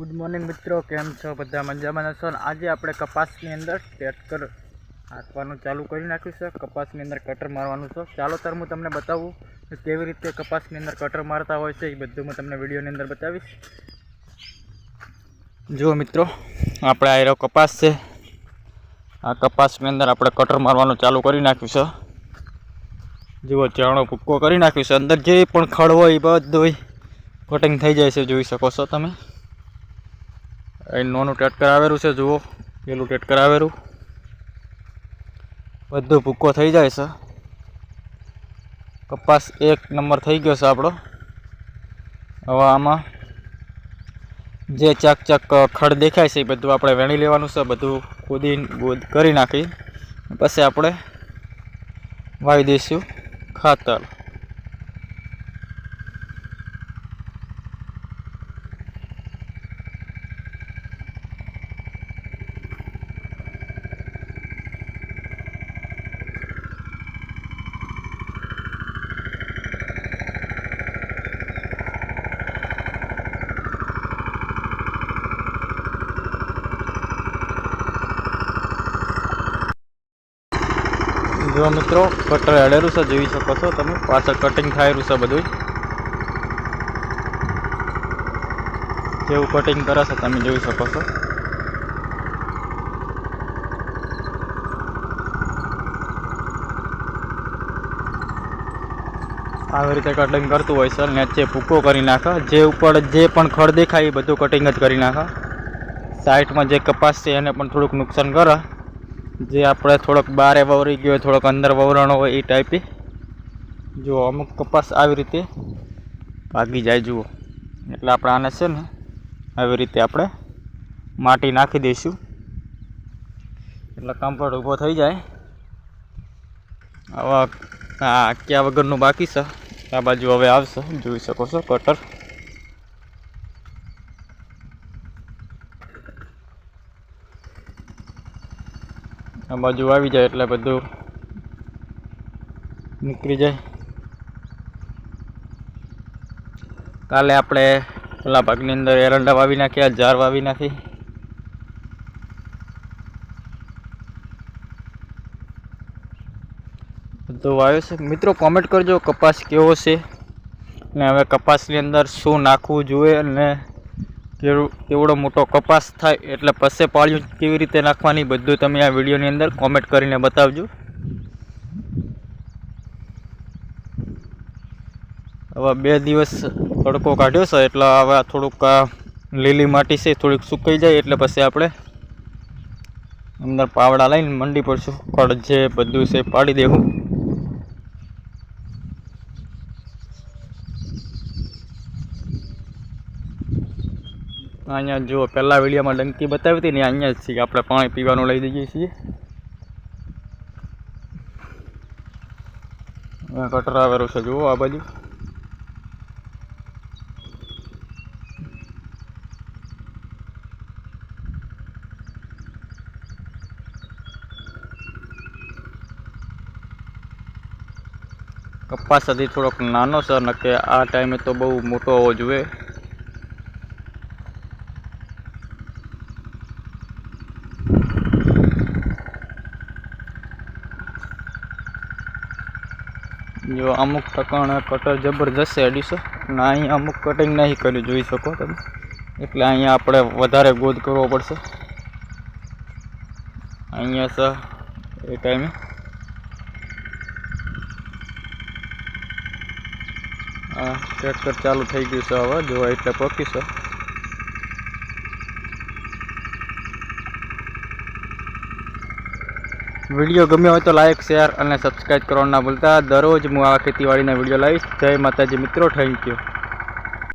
Good morning મિત્રો, કેમ છો? બધા મજામાં છો ને આજે આપણે કપાસની અંદર ટેટકર હાંકવાનું ચાલુ કરી નાખ્યું છે. કપાસની અંદર કટર મારવાનું છે. ચાલો તાર હું તમને બતાવું કેવી રીતે કપાસની અંદર કટર મારતા હોય છે. એ બધું હું તમને વિડીયોની અંદર બતાવીશ. જુઓ મિત્રો, આપણે આ કપાસ છે. આ કપાસની અંદર આપણે કટર મારવાનું ચાલુ કરી નાખ્યું છે. જુઓ ચાણો ભૂક્કો કરી નાખ્યું છે. અંદર જે પણ ખડ હોય એ બધું કટિંગ થઈ જાય છે. જોઈ શકો છો તમે. અહીં નોનું ટેટકર આવેલું છે, જુઓ. પેલું ટેટકર આવેલું બધું ભૂક્કો થઈ જાય છે. કપાસ એક નંબર થઈ ગયો છે આપણો. હવે આમાં જે ચાક ચાક ખડ દેખાય છે એ બધું આપણે વેણી લેવાનું છે, બધું ખોદી ગોદ કરી નાખી. પછી આપણે વાવી દઈશું ખાતર. જો મિત્રો કટર અડેલું છે, જોઈ શકો છો તમે. પાછળ કટિંગ થયેલું છે બધું જેવું કટિંગ કરે છે તમે જોઈ શકો છો. આવી રીતે કટિંગ કરતું હોય છે, નીચે ભૂકો કરી નાખે. જે ઉપર જે પણ ખડ દેખાય એ બધું કટિંગ જ કરી નાખે. સાઈડમાં જે કપાસ છે એને પણ થોડુંક નુકસાન કરે. જે આપણે થોડોક બારે વવરી ગયો હોય થોડોક અંદર વવરાણો હોય એ ટાઈપે જુઓ, અમુક કપાસ આવી રીતે ભાગી જાય, જુઓ. એટલે આપણે આને છે ને આવી રીતે આપણે માટી નાખી દઈશું. એટલે કમ્ફર્ટ ઊભો થઈ જાય. આવા, આ ક્યાં વગરનું બાકી છે? આ બાજુ હવે આવશે. જોઈ શકો છો કટર આ બાજુ આવી જાય એટલે બધું નીકળી જાય. કાલે આપણે પેલા ભાગની અંદર એરંડા વાવી નાખ્યા ઝાર વાવી નાખી. બધું વાવ્યો છે. મિત્રો કોમેન્ટ કરજો કપાસ કેવો છે ને હવે કપાસની અંદર શું નાખવું જોઈએ અને કેવડો મોટો કપાસ થાય એટલે પસે પાળ્યું કેવી રીતે નાખવાની બધું તમે આ વિડીયોની અંદર કોમેન્ટ કરીને બતાવજો. હવે બે દિવસ તડકો કાઢ્યો છે, એટલે હવે થોડુંક લીલી માટી છે થોડીક સુકાઈ જાય એટલે પછી આપણે અંદર પાવડા લઈને મંડી પડશું. સુકડ જે બધું છે પાડી દેવું. અહીંયા જો પહેલાં વિડીયોમાં ડંકી બતાવી હતી ને અહીંયા જ છીએ. આપણે પાણી પીવાનું લઈ જઈએ છીએ. કટરા આવેલું છે, જુઓ આ બાજુ. કપાસ હજી થોડોક નાનો છે, નકે આ ટાઈમે તો બહુ મોટો હોવો જોઈએ. જો અમુક ટકાણે કટર જબરજસ્ત એડી છે. અને અહીંયા અમુક કટિંગ નહીં કર્યું, જોઈ શકો તમે. એટલે અહીંયા આપણે વધારે ગોદ કરવો પડશે. અહીંયા સર એ ટાઈમે હા ટ્રેક્ટર ચાલુ થઈ ગયું છે હવે, જોવા એટલે પકી છે. વીડિયો ગમ્યો હોય તો લાઇક શેર અને સબસ્ક્રાઈબ કરવાનું ના ભૂલતા. દરરોજ હું આવા ખેતીવાડીના વીડિયો લાવીશ જય માતાજી મિત્રો થેન્ક યુ